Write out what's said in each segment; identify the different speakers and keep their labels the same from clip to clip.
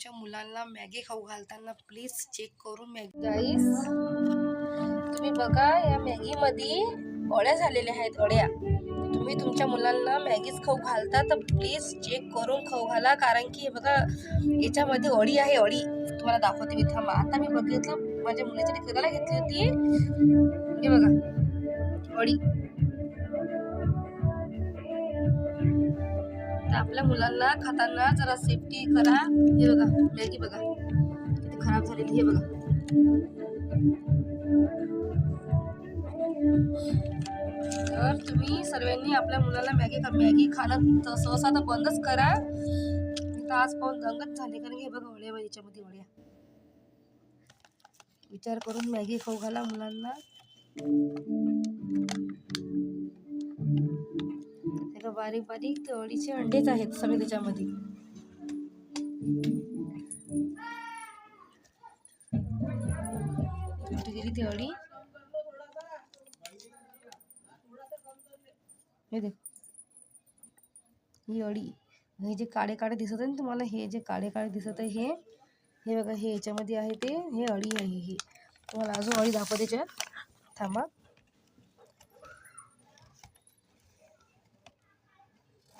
Speaker 1: तुमच्या मुलांना मॅगी खाऊ घालताना प्लीज चेक करून मॅगी. गाईस तुम्ही बघा या मॅगीमध्ये अळ्या झालेल्या आहेत अळ्या. तुम्ही तुमच्या मुलांना मॅगीच खाऊ घालता तर प्लीज चेक करून खाऊ घाला कारण की हे बघा याच्यामध्ये अळी आहे अळी. तुम्हाला दाखवते मी थांबा. आता मी बघितलं माझ्या मुलीसाठी करायला घेतली होती. हे बघा अळी. आपल्या मुलांना खाताना जरा सेफ्टी करा. हे बघा मॅगी बघा. किती खराब झालेली हे बघा. तर तुम्ही सर्वांनी आपल्या मुलाला मॅगी खा मॅगी खाणं सहसा तर बंदच करा. तर आज पाहून दंगत झाले. कारण हे बघा वड्या याच्यामध्ये वड्या विचार करून मॅगी खाऊ घाला मुलांना. बारीक बारीक ते अळीचे अंडेच आहेत सगळे त्याच्यामध्ये. गेली ती अळी हे देख ही अळी. हे जे काळे काळे दिसत आहे ना तुम्हाला हे जे काळे काळे दिसत आहे हे हे बघा हे याच्यामध्ये आहे ते हे अळी आहे ही. तुम्हाला अजून अळी दाखवते त्याच्यात थांबा.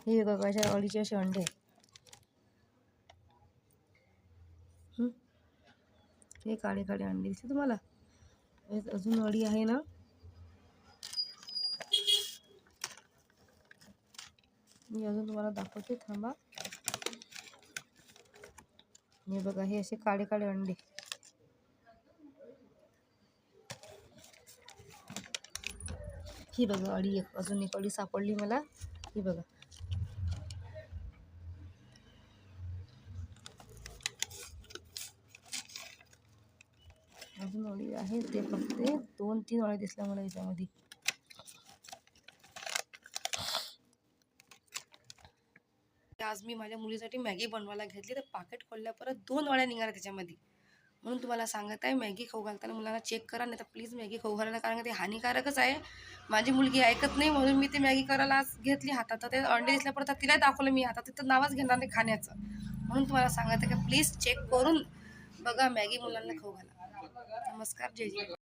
Speaker 1: हे बघा अशा अळीचे असे अंडे. हे? काळे काळे अंडे दिसते तुम्हाला. हे अजून अळी आहे ना. मी अजून तुम्हाला दाखवते थांबा. हे बघा हे असे काळे काळे अंडे. ही बघा अळी एक अजून एक अळी सापडली मला. ही बघा. अजून अळी आहे ते फक्त दोन तीन अळी दिसल्या मला याच्यामध्ये. आज मी माझ्या मुलीसाठी मॅगी बनवायला घेतली तर पाकिट खोलल्या परत दोन वळ्या निघाल्या त्याच्यामध्ये. म्हणून तुम्हाला सांगत आहे मॅगी खाऊ घालताना मुलांना चेक करा नाही तर प्लीज मॅगी खाऊ घालायला कारण ते हानिकारकच आहे. माझी मुलगी ऐकत नाही म्हणून मी ती मॅगी करायला आज घेतली हातात. तर ते अंडे दिसल्या परत तिला दाखवलं मी हातात तिथं नावच घेणार नाही खाण्याचं. म्हणून तुम्हाला सांगत आहे की प्लीज चेक करून बघा मॅगी मुलांना खाऊ घाला. नमस्कार जय जय